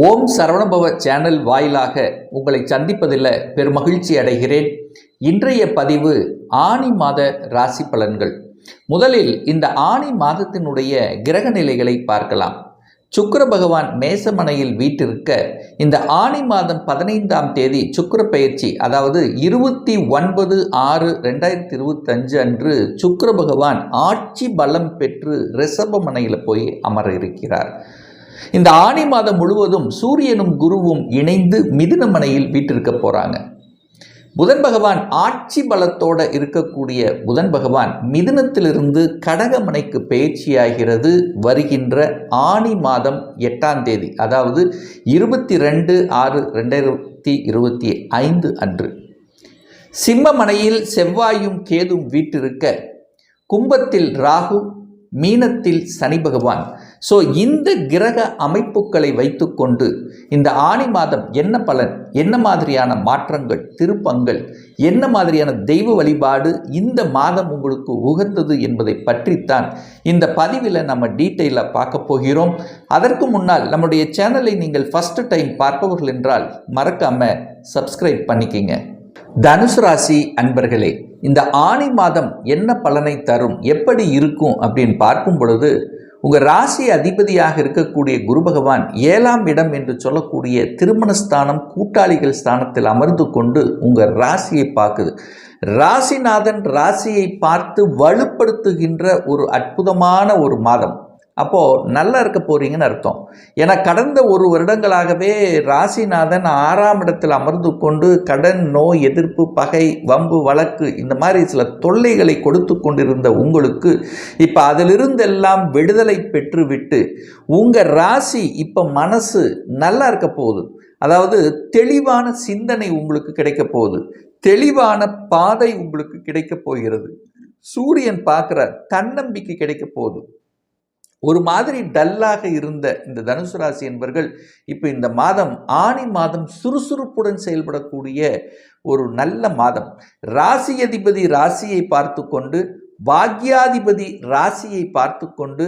ஓம் Saravanabhava channel வாயிலாக உங்களை சந்திப்பதில் பெருமகிழ்ச்சி அடைகிறேன். இன்றைய பதிவு ஆனி மாத ராசி பலன்கள். முதலில் இந்த ஆனி மாதத்தினுடைய கிரக நிலைகளை பார்க்கலாம். சுக்கர பகவான் மேசமனையில் வீட்டிருக்க இந்த ஆனி மாதம் பதினைந்தாம் தேதி சுக்கிர பயிற்சி அதாவது இருபத்தி ஒன்பது ஆறு ரெண்டாயிரத்தி இருபத்தஞ்சு அன்று சுக்கர பகவான் ஆட்சி பலம் பெற்று ரிஷபமனையில் போய் அமர இருக்கிறார். இந்த ஆணி மாதம் முழுவதும் சூரியனும் குருவும் இணைந்து மிதுனமனையில் வீட்டிருக்க போகிறாங்க புதன் பகவான் ஆட்சி பலத்தோட இருக்கக்கூடிய புதன் பகவான் மிதுனத்திலிருந்து கடகமனைக்கு பயிற்சியாகிறது வருகின்ற ஆணி மாதம் எட்டாம் தேதி அதாவது இருபத்தி ரெண்டு ஆறு ரெண்டாயிரத்தி இருபத்தி ஐந்து அன்று. சிம்மமனையில் செவ்வாயும் கேதும் வீட்டிருக்க கும்பத்தில் ராகு மீனத்தில் சனி பகவான் ஸோ இந்த கிரக அமைப்புகளை வைத்துக்கொண்டு இந்த ஆணி மாதம் என்ன பலன்? என்ன மாதிரியான மாற்றங்கள் திருப்பங்கள்? என்ன மாதிரியான தெய்வ வழிபாடு இந்த மாதம் உங்களுக்கு உகந்தது என்பதை பற்றித்தான் இந்த பதிவில் நம்ம டீட்டெயிலாக பார்க்க போகிறோம். அதற்கு முன்னால் நம்முடைய சேனலை நீங்கள் ஃபஸ்ட்டு டைம் பார்ப்பவர்கள் என்றால் மறக்காமல் சப்ஸ்கிரைப் பண்ணிக்கிங்க. தனுசு ராசி அன்பர்களே இந்த ஆணி மாதம் என்ன பலனை தரும்? எப்படி இருக்கும்? அப்படின்னு பார்க்கும் பொழுது உங்கள் ராசி அதிபதியாக இருக்கக்கூடிய குரு பகவான் ஏழாம் இடம் என்று சொல்லக்கூடிய திருமணஸ்தானம் கூட்டாளிகள் ஸ்தானத்தில் அமர்ந்து கொண்டு உங்கள் ராசியை பார்க்குது. ராசிநாதன் ராசியை பார்த்து வலுப்படுத்துகின்ற ஒரு அற்புதமான ஒரு மாதம். அப்போது நல்லா இருக்க போகிறீங்கன்னு அர்த்தம். ஏன்னா கடந்த ஒரு வருடங்களாகவே ராசிநாதன் ஆறாம் இடத்தில் அமர்ந்து கொண்டு கடன் நோய் எதிர்ப்பு பகை வம்பு வழக்கு இந்த மாதிரி சில தொல்லைகளை கொடுத்து கொண்டிருந்த உங்களுக்கு இப்போ அதிலிருந்தெல்லாம் விடுதலை பெற்றுவிட்டு உங்கள் ராசி இப்போ மனசு நல்லா இருக்க போகுது. அதாவது தெளிவான சிந்தனை உங்களுக்கு கிடைக்க போகுது. தெளிவான பாதை உங்களுக்கு கிடைக்க போகிறது. சூரியன் பார்க்குற தன்னம்பிக்கை கிடைக்க போகுது. ஒரு மாதிரி டல்லாக இருந்த இந்த தனுசு ராசி என்பவர்கள் இப்போ இந்த மாதம் ஆணி மாதம் சுறுசுறுப்புடன் செயல்படக்கூடிய ஒரு நல்ல மாதம். ராசி அதிபதி ராசியை பார்த்து கொண்டு பாக்யாதிபதி ராசியை பார்த்து கொண்டு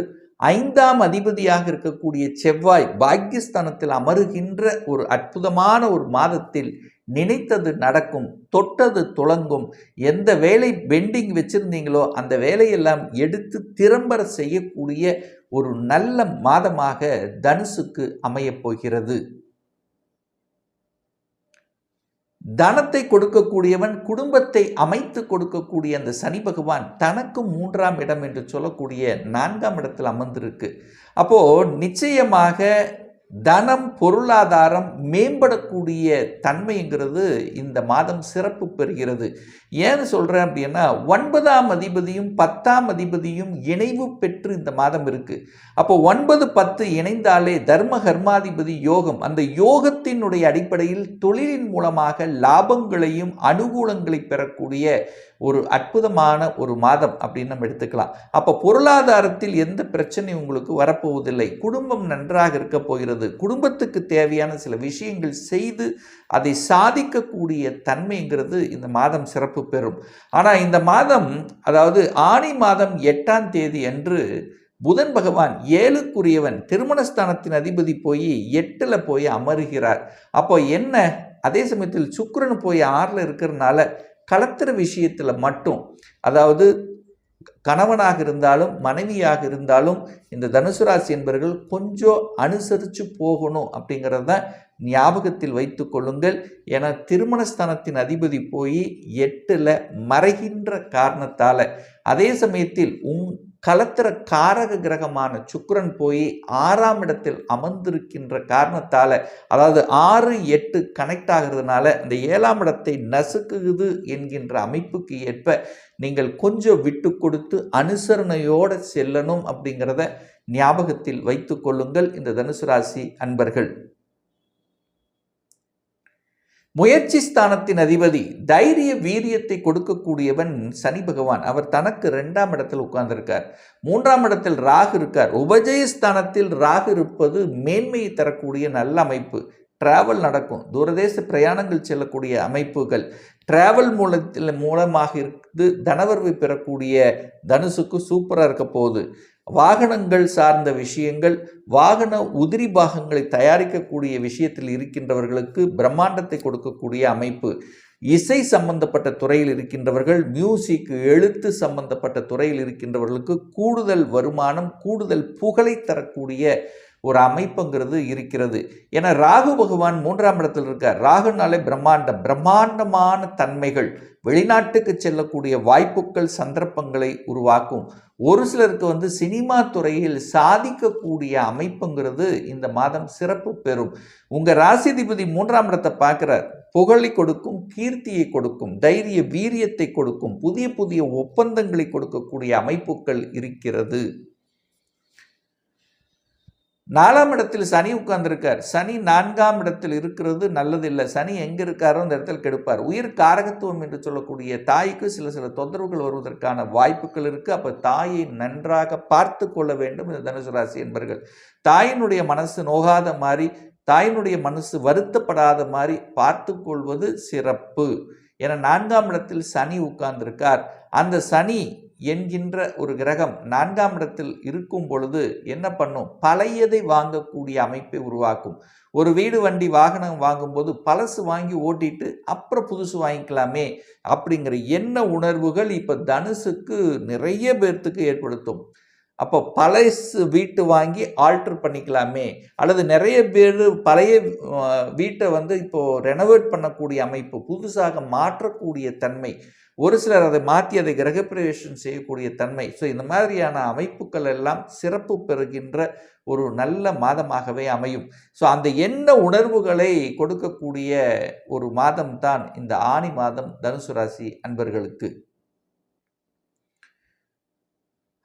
ஐந்தாம் அதிபதியாக இருக்கக்கூடிய செவ்வாய் பாக்கியஸ்தானத்தில் அமருகின்ற ஒரு அற்புதமான ஒரு மாதத்தில் நினைத்தது நடக்கும் தொட்டது துளங்கும். எந்த வேலை பெண்டிங் வச்சுருந்தீங்களோ அந்த வேலையெல்லாம் எடுத்து திறம்பட செய்யக்கூடிய ஒரு நல்ல மாதமாக தனுசுக்கு அமையப் போகிறது. தனத்தை கொடுக்கக்கூடியவன் குடும்பத்தை அமைத்து கொடுக்கக்கூடிய அந்த சனி பகவான் தனக்கு மூன்றாம் இடம் என்று சொல்லக்கூடிய நான்காம் இடத்தில் அமர்ந்திருக்கு. அப்போது நிச்சயமாக தனம் பொருளாதாரம் மேம்படக்கூடிய தன்மைங்கிறது இந்த மாதம் சிறப்பு பெறுகிறது. ஏன்னு சொல்கிறேன் அப்படின்னா ஒன்பதாம் அதிபதியும் பத்தாம் அதிபதியும் இணைவு பெற்று இந்த மாதம் இருக்குது அப்போ ஒன்பது பத்து இணைந்தாலே தர்ம கர்மாதிபதி யோகம் அந்த யோகத்தினுடைய அடிப்படையில் தொழிலின் மூலமாக லாபங்களையும் அனுகூலங்களை பெறக்கூடிய ஒரு அற்புதமான ஒரு மாதம் அப்படின்னு நம்ம எடுத்துக்கலாம். அப்போ பொருளாதாரத்தில் எந்த பிரச்சனையும் உங்களுக்கு வரப்போவதில்லை. குடும்பம் நன்றாக இருக்க போகிறது. குடும்பத்துக்கு தேவையான சில விஷயங்கள் செய்து அதை சாதிக்கக்கூடிய தன்மைங்கிறது இந்த மாதம் சிறப்பு பெறும். ஆனால் இந்த மாதம் அதாவது ஆணி மாதம் எட்டாம் தேதி அன்று புதன் பகவான் ஏழுக்குரியவன் திருமணஸ்தானத்தின் அதிபதி போய் எட்டில் போய் அமருகிறார். அப்போ என்ன? அதே சமயத்தில் சுக்கரன் போய் ஆறில் இருக்கிறதுனால கலத்துற விஷயத்தில் மட்டும் அதாவது கணவனாக இருந்தாலும் மனைவியாக இருந்தாலும் இந்த தனுசு ராசி என்பவர்கள் கொஞ்சம் அனுசரித்து போகணும் அப்படிங்கிறத ஞாபகத்தில் வைத்து கொள்ளுங்கள். என திருமணஸ்தானத்தின் அதிபதி போய் எட்டில் மறைகின்ற காரணத்தால் அதே சமயத்தில் உங் கலத்திர காரக கிரகமான சுக்கரன் போய் ஆறாம் இடத்தில் அமர்ந்திருக்கின்ற காரணத்தால் அதாவது ஆறு எட்டு கனெக்ட் ஆகிறதுனால இந்த ஏழாம் இடத்தை நசுக்குது என்கின்ற அமைப்புக்கு ஏற்ப நீங்கள் கொஞ்சம் விட்டு கொடுத்து அனுசரணையோடு செல்லணும் அப்படிங்கிறத ஞாபகத்தில் வைத்து கொள்ளுங்கள் இந்த தனுசு ராசி அன்பர்கள். முயற்சி ஸ்தானத்தின் அதிபதி தைரிய வீரியத்தை கொடுக்கக்கூடியவன் சனி பகவான். அவர் தனக்கு ரெண்டாம் இடத்தில் உட்கார்ந்திருக்கார். மூன்றாம் இடத்தில் ராகு இருக்கார். உபஜயஸ்தானத்தில் ராகு இருப்பது மேன்மையை தரக்கூடிய நல்ல அமைப்பு. டிராவல் நடக்கும். தூரதேச பிரயாணங்கள் செல்லக்கூடிய அமைப்புகள். டிராவல் மூலத்தில் மூலமாக இருந்து தனவரவு பெறக்கூடிய தனுசுக்கு சூப்பராக இருக்க போகுது. வாகனங்கள் சார்ந்த விஷயங்கள் வாகன உதிரி பாகங்களை தயாரிக்கக்கூடிய விஷயத்தில் இருக்கின்றவர்களுக்கு பிரம்மாண்டத்தை கொடுக்கக்கூடிய அமைப்பு இசை சம்பந்தப்பட்ட துறையில் இருக்கின்றவர்கள் மியூசிக் எழுத்து சம்பந்தப்பட்ட துறையில் இருக்கின்றவர்களுக்கு கூடுதல் வருமானம் கூடுதல் புகழை தரக்கூடிய ஒரு அமைப்புங்கிறது இருக்கிறது. ஏன்னா ராகு பகவான் மூன்றாம் இடத்தில் இருக்கார். ராகுனாலே பிரம்மாண்டம். பிரம்மாண்டமான தன்மைகள். வெளிநாட்டுக்கு செல்லக்கூடிய வாய்ப்புகள் சந்தர்ப்பங்களை உருவாக்கும். ஒரு சிலருக்கு வந்து சினிமா துறையில் சாதிக்கக்கூடிய அமைப்புங்கிறது இந்த மாதம் சிறப்பு பெறும். உங்கள் ராசிதிபதி மூன்றாம் இடத்தை பார்க்குறார். புகழை கொடுக்கும் கீர்த்தியை கொடுக்கும் தைரிய வீரியத்தை கொடுக்கும் புதிய புதிய ஒப்பந்தங்களை கொடுக்கக்கூடிய அமைப்புகள் இருக்கிறது. நாலாம் இடத்தில் சனி உட்கார்ந்துருக்கார். சனி நான்காம் இடத்தில் இருக்கிறது நல்லதில்லை. சனி எங்கே இருக்காரோ அந்த இடத்தில் கெடுப்பார். உயிர் காரகத்துவம் என்று சொல்லக்கூடிய தாய்க்கு சில சில தொந்தரவுகள் வருவதற்கான வாய்ப்புகள் இருக்குது அப்போ தாயை நன்றாக பார்த்து கொள்ள வேண்டும் இந்த தனுசு ராசி என்பர்கள். தாயினுடைய மனசு நோகாத மாதிரி தாயினுடைய மனசு வருத்தப்படாத மாதிரி பார்த்து கொள்வது சிறப்பு. என நான்காம் இடத்தில் சனி உட்கார்ந்திருக்கார். அந்த சனி என்கின்ற ஒரு கிரகம் நான்காம் இடத்தில் இருக்கும் பொழுது என்ன பண்ணும்? பழையதை வாங்கக்கூடிய அமைப்பை உருவாக்கும். ஒரு வீடு வண்டி வாகனம் வாங்கும்போது பழசு வாங்கி ஓட்டிட்டு அப்புறம் புதுசு வாங்கிக்கலாமே அப்படிங்கிற எண்ண உணர்வுகள் இப்போ தனுசுக்கு நிறைய பேர்த்துக்கு ஏற்படுத்தும். அப்போ பழசு வீட்டு வாங்கி ஆல்ட்ரு பண்ணிக்கலாமே. அல்லது நிறைய பேர் பழைய வீட்டை வந்து இப்போது ரெனோவேட் பண்ணக்கூடிய அமைப்பு புதுசாக மாற்றக்கூடிய தன்மை. ஒரு சிலர் அதை மாற்றி அதை கிரகப்பிரவேசம் செய்யக்கூடிய தன்மை. ஸோ இந்த மாதிரியான அமைப்புகள் எல்லாம் சிறப்பு பெறுகின்ற ஒரு நல்ல மாதமாகவே அமையும். ஸோ அந்த எண்ண உணர்வுகளை கொடுக்கக்கூடிய ஒரு மாதம் தான் இந்த ஆணி மாதம் தனுசு ராசி அன்பர்களுக்கு.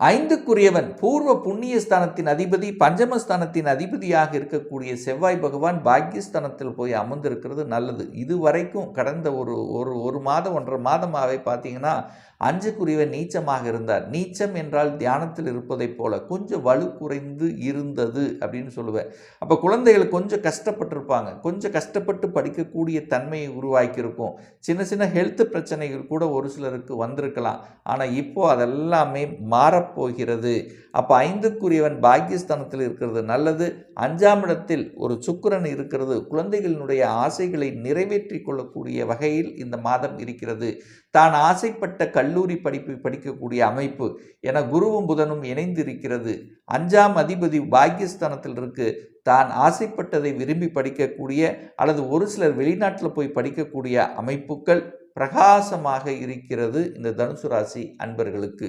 ஐந்துக்குரியவன் பூர்வ புண்ணிய ஸ்தானத்தின் அதிபதி பஞ்சமஸ்தானத்தின் அதிபதியாக இருக்கக்கூடிய செவ்வாய் பகவான் பாக்கியஸ்தானத்தில் போய் அமர்ந்திருக்கிறது நல்லது. இது வரைக்கும் கடந்த ஒரு ஒரு ஒரு மாதம் ஒன்றரை மாதமாகவே பார்த்தீங்கன்னா அஞ்சுக்குரியவன் நீச்சமாக இருந்தார். நீச்சம் என்றால் தியானத்தில் இருப்பதைப் போல கொஞ்சம் வலு குறைந்து இருந்தது அப்படின்னு சொல்லுவேன். அப்போ குழந்தைகள் கொஞ்சம் கஷ்டப்பட்டிருப்பாங்க. கொஞ்சம் கஷ்டப்பட்டு படிக்கக்கூடிய தன்மையை உருவாக்கியிருக்கும். சின்ன சின்ன ஹெல்த் பிரச்சனைகள் கூட ஒரு சிலருக்கு வந்திருக்கலாம். ஆனால் இப்போது அதெல்லாமே மாற மாறப்போகிறது அப்போ ஐந்துக்குரியவன் பாக்கியஸ்தானத்தில் இருக்கிறது நல்லது. அஞ்சாம் இடத்தில் ஒரு சுக்கரன் இருக்கிறது. குழந்தைகளினுடைய ஆசைகளை நிறைவேற்றி கொள்ளக்கூடிய வகையில் இந்த மாதம் இருக்கிறது. தான் ஆசைப்பட்ட கல்லூரி படிப்பை படிக்கக்கூடிய அமைப்பு. என குருவும் புதனும் இணைந்திருக்கிறது. அஞ்சாம் அதிபதி பாக்கியஸ்தானத்தில் இருக்கு. தான் ஆசைப்பட்டதை விரும்பி படிக்கக்கூடிய அல்லது ஒரு சிலர் வெளிநாட்டில் போய் படிக்கக்கூடிய அமைப்புகள் பிரகாசமாக இருக்கிறது இந்த தனுசு ராசி அன்பர்களுக்கு.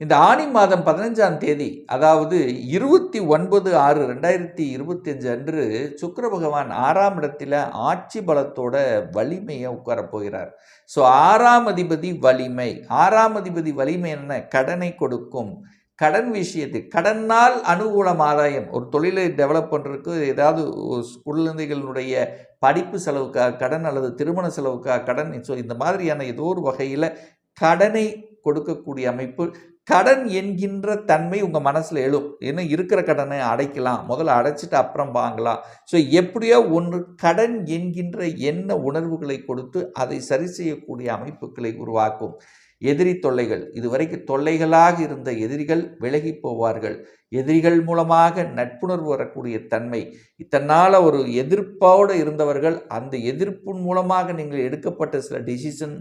இந்த ஆணி மாதம் பதினஞ்சாம் தேதி அதாவது இருபத்தி ஒன்பது ஆறு ரெண்டாயிரத்தி இருபத்தி அஞ்சு அன்று சுக்கர பகவான் ஆறாம் இடத்துல ஆட்சி பலத்தோட வலிமையை உட்கார போகிறார். ஸோ ஆறாம் அதிபதி வலிமை. ஆறாம் அதிபதி வலிமை என்ன கடனை கொடுக்கும். கடன் விஷயத்து கடனால் அனுகூலம் ஆதாயம். ஒரு தொழிலை டெவலப் பண்ணுறதுக்கு ஏதாவது குழந்தைகளுடைய படிப்பு செலவுக்காக கடன் அல்லது திருமண செலவுக்காக கடன். ஸோ இந்த மாதிரியான ஏதோ ஒரு வகையில் கடனை கொடுக்கக்கூடிய அமைப்பு கடன் என்கின்ற தன்மை உங்கள் மனசில் எழும். ஏன்னா இருக்கிற கடனை அடைக்கலாம். முதல்ல அடைச்சிட்டு அப்புறம் வாங்கலாம். ஸோ எப்படியோ ஒன்று கடன் என்கின்ற என்ன உணர்வுகளை கொடுத்து அதை சரி செய்யக்கூடிய அமைப்புகளை உருவாக்கும். எதிரி தொல்லைகள். இதுவரைக்கும் தொல்லைகளாக இருந்த எதிரிகள் விலகி போவார்கள். எதிரிகள் மூலமாக நட்புணர்வு வரக்கூடிய தன்மை. இத்தனால் ஒரு எதிர்ப்போடு இருந்தவர்கள் அந்த எதிர்ப்பின் மூலமாக நீங்கள் எடுக்கப்பட்ட சில டிசிஷன்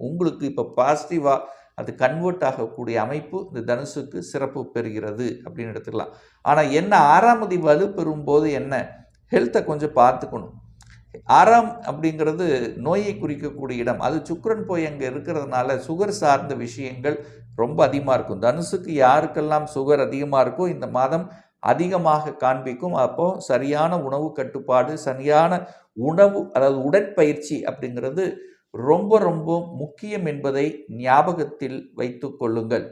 உங்களுக்கு இப்போ பாசிட்டிவாக அது கன்வெர்ட் ஆகக்கூடிய அமைப்பு இந்த தனுசுக்கு சிறப்பு பெறுகிறது அப்படின்னு எடுத்துக்கலாம். ஆனால் என்ன ஆறாமதி வலு பெறும்போது என்ன? ஹெல்த்தை கொஞ்சம் பார்த்துக்கணும். ஆறாம் அப்படிங்கிறது நோயை குறிக்கக்கூடிய இடம். அது சுக்கரன் போய் அங்கே இருக்கிறதுனால சுகர் சார்ந்த விஷயங்கள் ரொம்ப அதிகமாக இருக்கும். தனுசுக்கு யாருக்கெல்லாம் சுகர் அதிகமாக இருக்கோ இந்த மாதம் அதிகமாக காண்பிக்கும். அப்போது சரியான உணவு கட்டுப்பாடு சரியான உணவு அதாவது உடற்பயிற்சி அப்படிங்கிறது ரொம்ப ரொம்ப முக்கியம் என்பதை ஞாபகத்தில் வைத்துக் கொள்ளுங்கள்.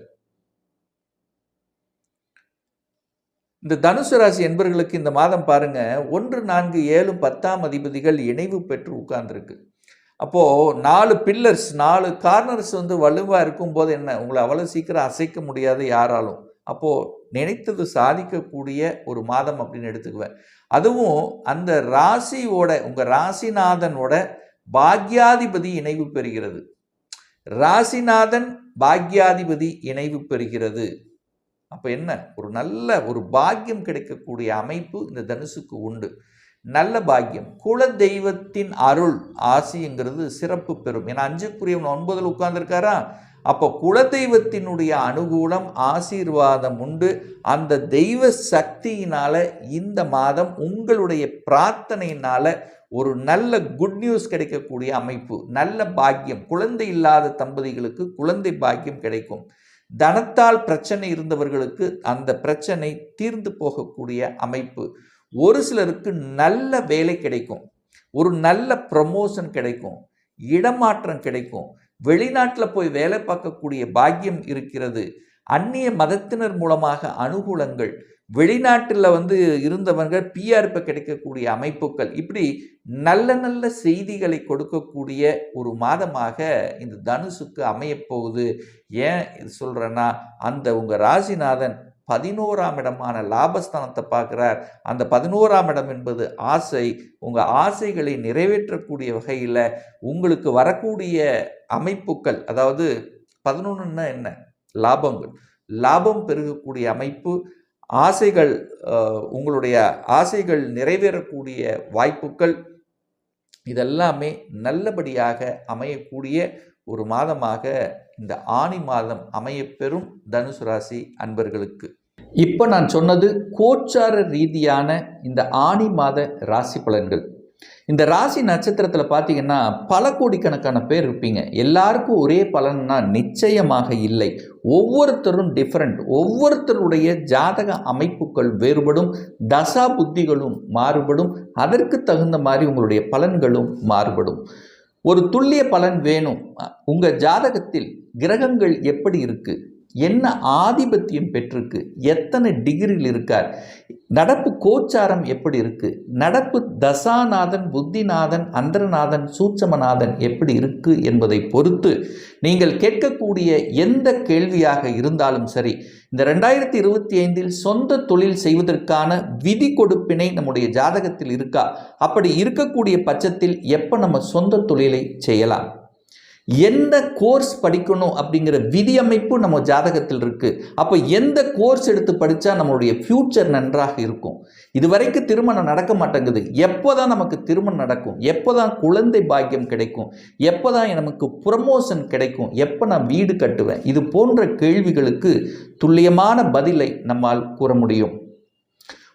இந்த தனுசு ராசி என்பர்களுக்கு இந்த மாதம் பாருங்க ஒன்று நான்கு ஏழு பத்தாம் அதிபதிகள் இணைவு பெற்று உட்கார்ந்துருக்கு. அப்போது நாலு பில்லர்ஸ் நாலு கார்னர்ஸ் வந்து வலுவாக இருக்கும்போது என்ன? உங்களை அவ்வளோ சீக்கிரம் அசைக்க முடியாது யாராலும். அப்போது நினைத்தது சாதிக்கக்கூடிய ஒரு மாதம் அப்படின்னு எடுத்துக்குவேன். அதுவும் அந்த ராசியோட உங்கள் ராசிநாதனோட பாக்யாதிபதி இணைவு பெறுகிறது. ராசிநாதன் பாக்யாதிபதி இணைவு பெறுகிறது. அப்போ என்ன? ஒரு நல்ல ஒரு பாக்கியம் கிடைக்கக்கூடிய அமைப்பு இந்த தனுசுக்கு உண்டு. நல்ல பாக்கியம். குல தெய்வத்தின் அருள் ஆசிங்கிறது சிறப்பு பெறும். ஏன்னா அஞ்சுக்குரியவன் ஒன்பதில் உட்கார்ந்துருக்காரா? அப்போ குலதெய்வத்தினுடைய அனுகூலம் ஆசீர்வாதம் உண்டு. அந்த தெய்வ சக்தியினால் இந்த மாதம் உங்களுடைய பிரார்த்தனையினால் ஒரு நல்ல குட் நியூஸ் கிடைக்கக்கூடிய அமைப்பு நல்ல பாக்கியம் குழந்தை இல்லாத தம்பதிகளுக்கு குழந்தை பாக்கியம் கிடைக்கும். தனத்தால் பிரச்சனை இருந்தவர்களுக்கு அந்த பிரச்சனை தீர்ந்து போகக்கூடிய அமைப்பு. ஒரு சிலருக்கு நல்ல வேலை கிடைக்கும். ஒரு நல்ல ப்ரமோஷன் கிடைக்கும். இடமாற்றம் கிடைக்கும். வெளிநாட்டில் போய் வேலை பார்க்கக்கூடிய பாக்கியம் இருக்கிறது. அந்நிய மதத்தினர் மூலமாக அனுகூலங்கள் வெளிநாட்டில் வந்து இருந்தவர்கள் பிஆர்பி கிடைக்கக்கூடிய அமைப்புகள் இப்படி நல்ல நல்ல செய்திகளை கொடுக்கக்கூடிய ஒரு மாதமாக இந்த தனுசுக்கு அமையப்போகுது ஏன் இது சொல்கிறேன்னா அந்த உங்கள் ராசிநாதன் பதினோராம் இடமான லாபஸ்தானத்தை பார்க்குறார். அந்த பதினோராம் இடம் என்பது ஆசை. உங்கள் ஆசைகளை நிறைவேற்றக்கூடிய வகையில் உங்களுக்கு வரக்கூடிய அமைப்புகள் அதாவது பதினொன்றுன்னா என்ன? லாபங்கள். லாபம் பெருகக்கூடிய அமைப்பு ஆசைகள் உங்களுடைய ஆசைகள் நிறைவேறக்கூடிய வாய்ப்புகள் இதெல்லாமே நல்லபடியாக அமையக்கூடிய ஒரு மாதமாக இந்த ஆணி மாதம் அமையப்பெறும் தனுசு ராசி அன்பர்களுக்கு. இப்போ நான் சொன்னது கோச்சார ரீதியான இந்த ஆணி மாத ராசி பலன்கள். இந்த ராசி நட்சத்திரத்தில் பார்த்தீங்கன்னா பல கோடிக்கணக்கான பேர் இருப்பீங்க. எல்லாருக்கும் ஒரே பலன்னா நிச்சயமாக இல்லை. ஒவ்வொருத்தரும் டிஃப்ரெண்ட் ஒவ்வொருத்தருடைய ஜாதக அமைப்புகள் வேறுபடும் தசா புத்திகளும் மாறுபடும் அதற்கு தகுந்த மாதிரி உங்களுடைய பலன்களும் மாறுபடும். ஒரு துல்லிய பலன் வேணும். உங்கள் ஜாதகத்தில் கிரகங்கள் எப்படி இருக்குது என்ன ஆதிபத்தியம் பெற்றிருக்கு? எத்தனை டிகிரியில் இருக்கார்? நடப்பு கோச்சாரம் எப்படி இருக்கு? நடப்பு தசாநாதன் புத்திநாதன் அந்தரநாதன் சூட்சமநாதன் எப்படி இருக்கு என்பதை பொறுத்து நீங்கள் கேட்கக்கூடிய எந்த கேள்வியாக இருந்தாலும் சரி இந்த ரெண்டாயிரத்தி இருபத்தி ஐந்தில் சொந்த தொழில் செய்வதற்கான விதி கொடுப்பினை நம்முடைய ஜாதகத்தில் இருக்கா? அப்படி இருக்கக்கூடிய பட்சத்தில் எப்போ நம்ம சொந்த தொழிலை செய்யலாம்? எந்த கோர்ஸ் படிக்கணும் அப்படிங்கிற விதியமைப்பு நம்ம ஜாதகத்தில் இருக்குது அப்போ எந்த கோர்ஸ் எடுத்து படித்தா நம்மளுடைய ஃப்யூச்சர் நன்றாக இருக்கும்? இதுவரைக்கும் திருமணம் நடக்க மாட்டேங்குது. எப்போ தான் நமக்கு திருமணம் நடக்கும்? எப்போ தான் குழந்தை பாக்கியம் கிடைக்கும்? எப்போ தான் நமக்கு ப்ரமோஷன் கிடைக்கும்? எப்போ நான் வீடு கட்டுவேன்? இது போன்ற கேள்விகளுக்கு துல்லியமான பதிலை நம்மால் கூற முடியும்.